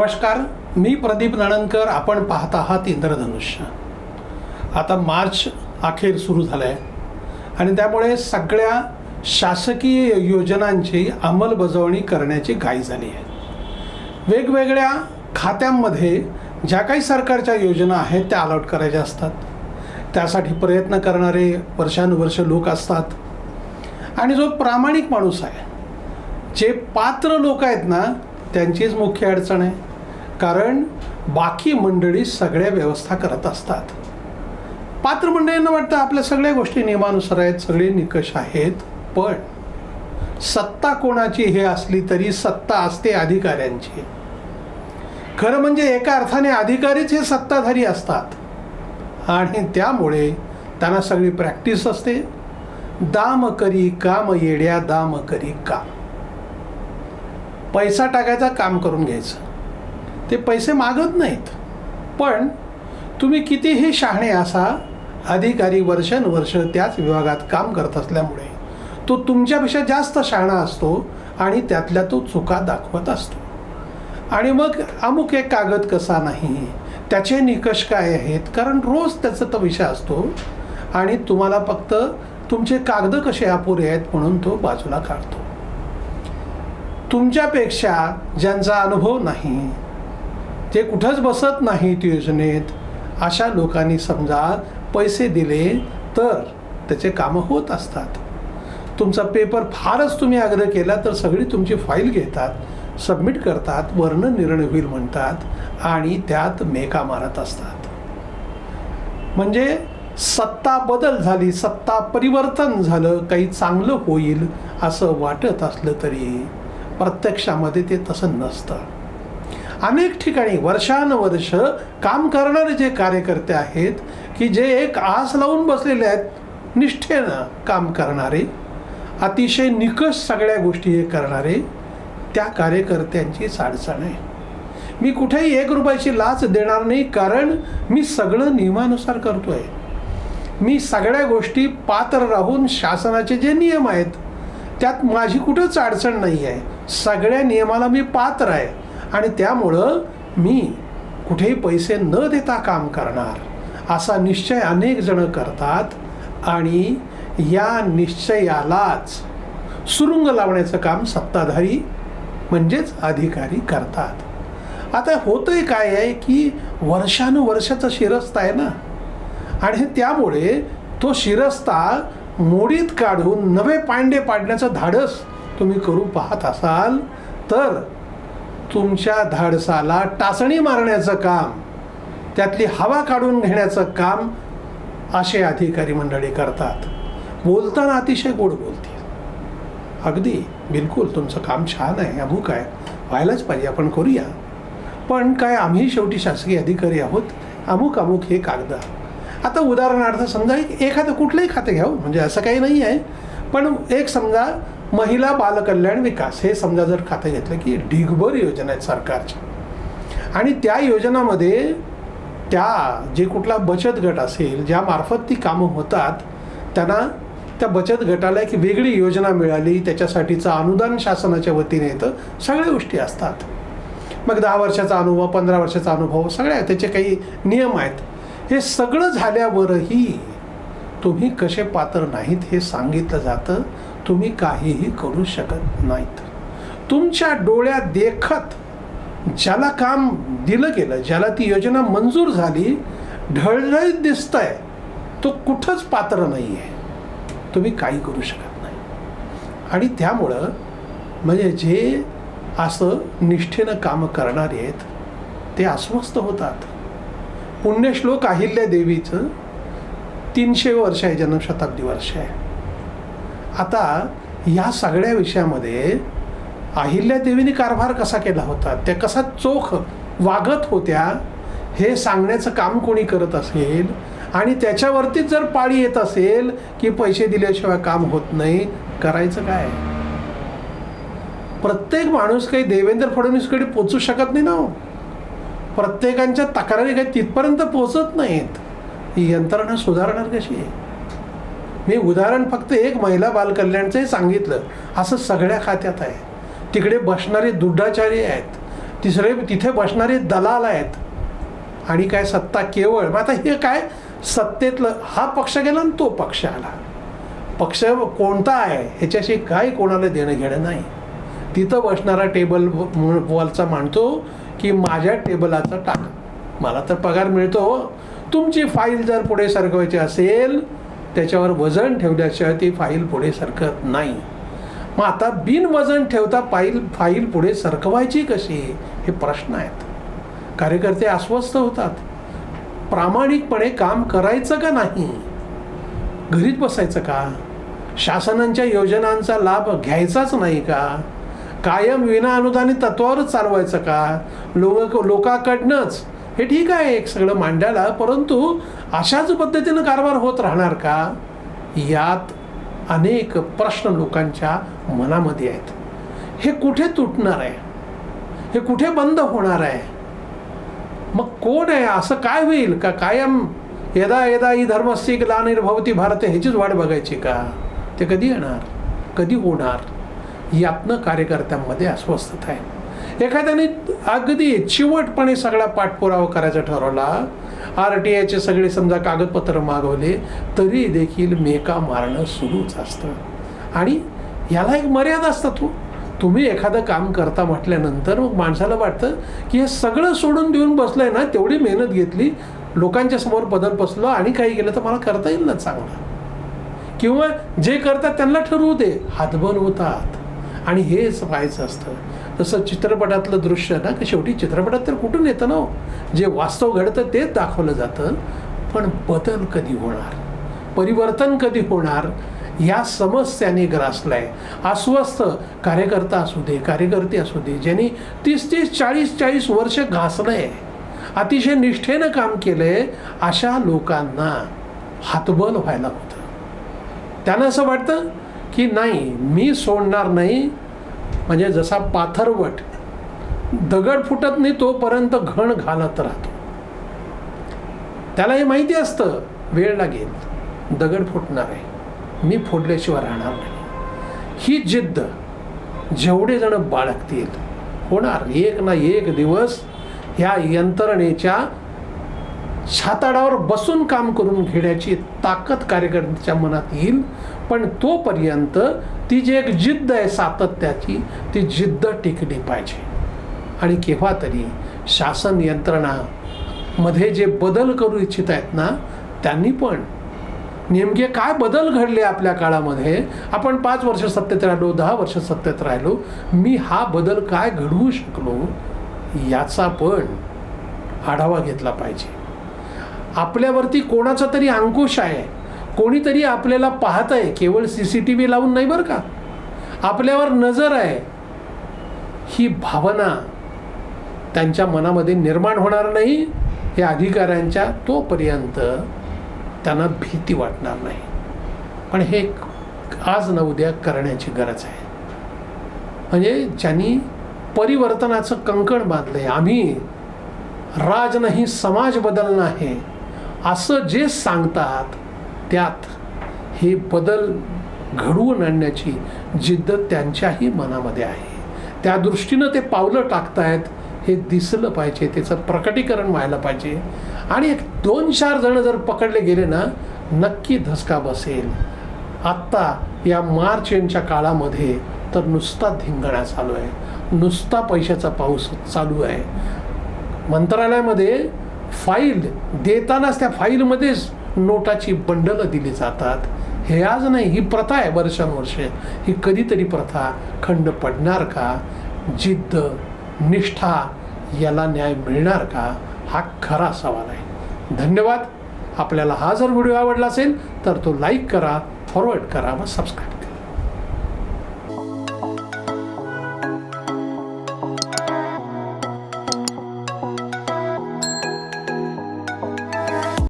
नमस्कार मी प्रदीप नाणनकर आपण पाहत आहात इंद्रधनुष्य. आता मार्च अखेर सुरू झाला आहे आणि त्यामुळे सगळ्या शासकीय योजनांची अंमलबजावणी करण्याची घाई झाली आहे. वेगवेगळ्या खात्यांमध्ये ज्या काही सरकारच्या योजना आहेत त्या अलॉट करायच्या असतात. त्यासाठी प्रयत्न करणारे वर्षानुवर्ष लोक असतात. आणि जो प्रामाणिक माणूस आहे जे पात्र लोक आहेत ना त्यांचीच मुख्य अडचण आहे. कारण बाकी मंडळी सगळ्या व्यवस्था करत असतात. पात्र मंडळींना वाटतं आपल्या सगळ्या गोष्टी नियमानुसार आहेत सगळे निकष आहेत पण सत्ता कोणाची हे असली तरी सत्ता असते अधिकाऱ्यांची. खरं म्हणजे एका अर्थाने अधिकारीच हे सत्ताधारी असतात. आणि त्यामुळे त्यांना सगळी प्रॅक्टिस असते. दाम करी काम येड्या दाम करी काम. पैसा टाकायचा काम करून घ्यायचं. ते पैसे मागत नाहीत. पण तुम्ही कितीही शहाणे असा अधिकारी वर्षानुवर्ष त्याच विभागात काम करत असल्यामुळे तो तुमच्यापेक्षा जास्त शहाणा असतो आणि त्यातल्या तो चुका दाखवत असतो. आणि मग अमुक एक कागद कसा नाही त्याचे निकष काय आहेत? कारण रोज त्याचा तो विषय असतो आणि तुम्हाला फक्त तुमचे कागद कसे अपुरे आहेत म्हणून तो बाजूला काढतो. तुमच्यापेक्षा ज्यांचा अनुभव नाही ते कुठंच बसत नाहीत योजनेत. अशा लोकांनी समजा पैसे दिले तर त्याचे कामं होत असतात. तुमचा पेपर फारच तुम्ही आग्रह केला तर सगळी तुमची फाईल घेतात सबमिट करतात वर्ण निर्णय होईल म्हणतात आणि त्यात मेका मारत असतात. म्हणजे सत्ता बदल झाली सत्ता परिवर्तन झालं काही चांगलं होईल असं वाटत असलं तरी प्रत्यक्षामध्ये ते तसं नसतं. अनेक ठिकाणी वर्षानुवर्ष काम करणारे जे कार्यकर्ते आहेत की जे एक आस लावून बसलेले आहेत निष्ठेनं काम करणारे अतिशय निकष सगळ्या गोष्टी हे करणारे त्या कार्यकर्त्यांची अडचण आहे. मी कुठेही एक रुपयाची लाच देणार नाही कारण मी सगळं नियमानुसार करतो आहे मी सगळ्या गोष्टी पात्र राहून शासनाचे जे नियम आहेत त्यात माझी कुठंच अडचण नाही आहे सगळ्या नियमाला मी पात्र आहे. आणि त्यामुळं मी कुठेही पैसे न देता काम करणार असा निश्चय अनेक जण करतात आणि या निश्चयालाच सुरुंग लावण्याचं काम सत्ताधारी म्हणजेच अधिकारी करतात. आता होतंय काय आहे की वर्षानुवर्षाचा शिरस्ता आहे ना? आणि त्यामुळे तो शिरस्ता मोडीत काढून नवे पांडे पाडण्याचं धाडस तुम्ही करू पाहत असाल तर तुमच्या धाडसाला टाचणी मारण्याचं काम त्यातली हवा काढून घेण्याचं काम असे अधिकारी मंडळी करतात. बोलताना अतिशय गोड बोलतील. अगदी बिलकुल तुमचं काम छान आहे अमुक आहे व्हायलाच पाहिजे आपण करूया. पण काय आम्ही शेवटी शासकीय अधिकारी आहोत अमुक अमुक हे कागद. आता उदाहरणार्थ समजा एखादं कुठलंही खातं घ्यावं म्हणजे असं काही नाही आहे पण एक समजा महिला बालकल्याण विकास. हे समजा जर खातं घेतलं की ढिगभर योजना आहेत सरकारच्या. आणि त्या योजनामध्ये त्या जे कुठला बचत गट असेल ज्या मार्फत ती कामं होतात त्यांना त्या बचत गटाला एक वेगळी योजना मिळाली त्याच्यासाठीचं अनुदान शासनाच्या वतीने येतं सगळ्या गोष्टी असतात. मग दहा वर्षाचा अनुभव पंधरा वर्षाचा अनुभव सगळ्या त्याचे काही नियम आहेत. हे सगळं झाल्यावरही तुम्ही कसे पात्र नाहीत हे सांगितलं जातं. तुम्ही काहीही करू शकत नाहीत. तुमच्या डोळ्या देखत ज्याला काम दिलं गेलं ज्याला ती योजना मंजूर झाली ढळढळीत दिसतंय तो कुठंच पात्र नाही आहे तुम्ही काही करू शकत नाही. आणि त्यामुळं म्हणजे जे असं निष्ठेनं कामं करणारे आहेत ते अस्वस्थ होतात. पुण्यश्लोक अहिल्या देवीचं तीनशे वर्ष आहे जन्मशताब्दी वर्ष आहे. आता या सगळ्या विषयामध्ये अहिल्यादेवीने कारभार कसा केला होता त्या कसा चोख वागत होत्या हे सांगण्याचं काम कोणी करत असेल? आणि त्याच्यावरतीच जर पाळी येत असेल की पैसे दिल्याशिवाय काम होत नाही करायचं काय? प्रत्येक माणूस काही देवेंद्र फडणवीसकडे पोचू शकत नाही ना हो. प्रत्येकांच्या तक्रारी काही तिथपर्यंत पोचत नाहीत. ही यंत्रणा सुधारणार कशी आहे? मी उदाहरण फक्त एक महिला बालकल्याणचंही सांगितलं. असं सगळ्या खात्यात आहे. तिकडे बसणारे दुड्डाचारी आहेत. तिसरे तिथे बसणारे दलाल आहेत. आणि काय सत्ता केवळ मग आता हे काय? सत्तेतलं हा पक्ष गेला आणि तो पक्ष आला. पक्ष कोणता आहे? ह्याच्याशी काही कोणाला देणं घेणं नाही. तिथं बसणारा टेबल वॉलचा मानतो की माझ्या टेबलाचा टाक. मला तर पगार मिळतो हो. तुमची फाईल जर पुढे सरकवायची असेल त्याच्यावर वजन ठेवल्याशिवाय ती फाईल पुढे सरकत नाही. मग आता बिनवजन ठेवता फाईल फाईल पुढे सरकवायची कशी? हे प्रश्न आहेत. कार्यकर्ते अस्वस्थ होतात. प्रामाणिकपणे काम करायचं का नाही? घरीच बसायचं का? शासनांच्या योजनांचा लाभ घ्यायचाच नाही का? कायम विना अनुदानित तत्वावरच चालवायचं का? लोक लोकाकडनंच हे ठीक आहे एक सगळं मांडायला परंतु अशाच पद्धतीनं कारभार होत राहणार का? यात अनेक प्रश्न लोकांच्या मनामध्ये आहेत. हे कुठे तुटणार आहे? हे कुठे बंद होणार आहे? मग कोण आहे? असं काय होईल? का कायम यदा यदा ही धर्मस्थिक ग्लानिर्भवती भारत ह्याचीच वाट बघायची का? ते कधी येणार? कधी होणार? यातनं कार्यकर्त्यांमध्ये अस्वस्थता आहे. एखाद्याने अगदी चिवटपणे सगळा पाठपुरावा करायचा ठरवला आर टी आयचे सगळे समजा कागदपत्र मागवले तरी देखील मेका मारणं सुरूच असतं. आणि याला एक मर्यादा असतात हो तुम्ही एखादं काम करता म्हटल्यानंतर मग माणसाला वाटतं की हे सगळं सोडून देऊन बसलंय ना तेवढी मेहनत घेतली लोकांच्या समोर बदल बसलो आणि काही गेलं तर मला करता येईल ना चांगलं. किंवा जे करतात त्यांना ठरवू दे हातबल होतात. आणि हेच व्हायचं असतं. तसं चित्रपटातलं दृश्य ना की शेवटी चित्रपटात तर कुठून येतं ना हो? जे वास्तव घडतं तेच दाखवलं जातं पण बदल कधी होणार? परिवर्तन कधी होणार? या समस्याने ग्रासलाय. अस्वस्थ कार्यकर्ता असू दे कार्यकर्ते असू दे ज्यांनी तीस तीस चाळीस चाळीस वर्ष घासलंय अतिशय निष्ठेनं काम केलंय अशा लोकांना हातबल व्हायला होतं. त्यांना असं वाटतं की नाही मी सोडणार नाही म्हणजे जसा पाथरवट दगड फुटत नाही तोपर्यंत घण घालत राहतो. त्याला हे माहिती असतं वेळ लागेल. दगड फुटणार. आहे मी फोडल्याशिवाय राहणार नाही. ही जिद्द जेवढे जण बाळगतील होणार. एक ना एक दिवस ह्या यंत्रणेच्या छाताडावर बसून काम करून घेण्याची ताकद कार्यकर्त्याच्या मनात येईल पण तोपर्यंत ती जी एक जिद्द आहे सातत्याची ती जिद्द टिकली पाहिजे. आणि केव्हा तरी शासन यंत्रणामध्ये जे बदल करू इच्छित आहेत ना त्यांनी पण नेमके काय बदल घडले आपल्या काळामध्ये? आपण पाच वर्ष सत्तेत राहिलो दहा वर्ष सत्तेत राहिलो मी हा बदल काय घडवू शकलो? याचा पण आढावा घेतला पाहिजे. आपल्यावरती कोणाचा तरी अंकुश आहे कोणीतरी आपल्याला पाहत आहे केवळ सी सी टी व्ही लावून नाही बरं का? आपल्यावर नजर आहे. ही भावना त्यांच्या मनामध्ये निर्माण होणार नाही हे अधिकाऱ्यांच्या तोपर्यंत त्यांना भीती वाटणार नाही. पण हे आज न उद्या करण्याची गरज आहे. म्हणजे ज्यांनी परिवर्तनाचं कंकण बांधलंय आम्ही राज नाही समाज बदलणं आहे असं जे सांगतात त्यात हे बदल घडवून आणण्याची जिद्द त्यांच्याही मनामध्ये आहे. त्या दृष्टीनं ते पावलं टाकतायत हे दिसलं पाहिजे त्याचं प्रकटीकरण व्हायला पाहिजे. आणि एक दोन चार जण जर पकडले गेले ना नक्की धसका बसेल. आत्ता या मार्च एंडच्या काळामध्ये तर नुसता धिंगणा चालू आहे. नुसता पैशाचा पाऊस चालू आहे. मंत्रालयामध्ये फाईल देतानाच त्या फाईलमध्येच नोटाची बंडलं दिली जातात. हे आज नाही ही प्रथा आहे वर्षानुवर्षे. ही कधीतरी प्रथा खंड पडणार का? जिद्द निष्ठा याला न्याय मिळणार का? हा खरा सवाल आहे. धन्यवाद. आपल्याला हा जर व्हिडिओ आवडला असेल तर तो लाईक करा फॉरवर्ड करा व सबस्क्राईब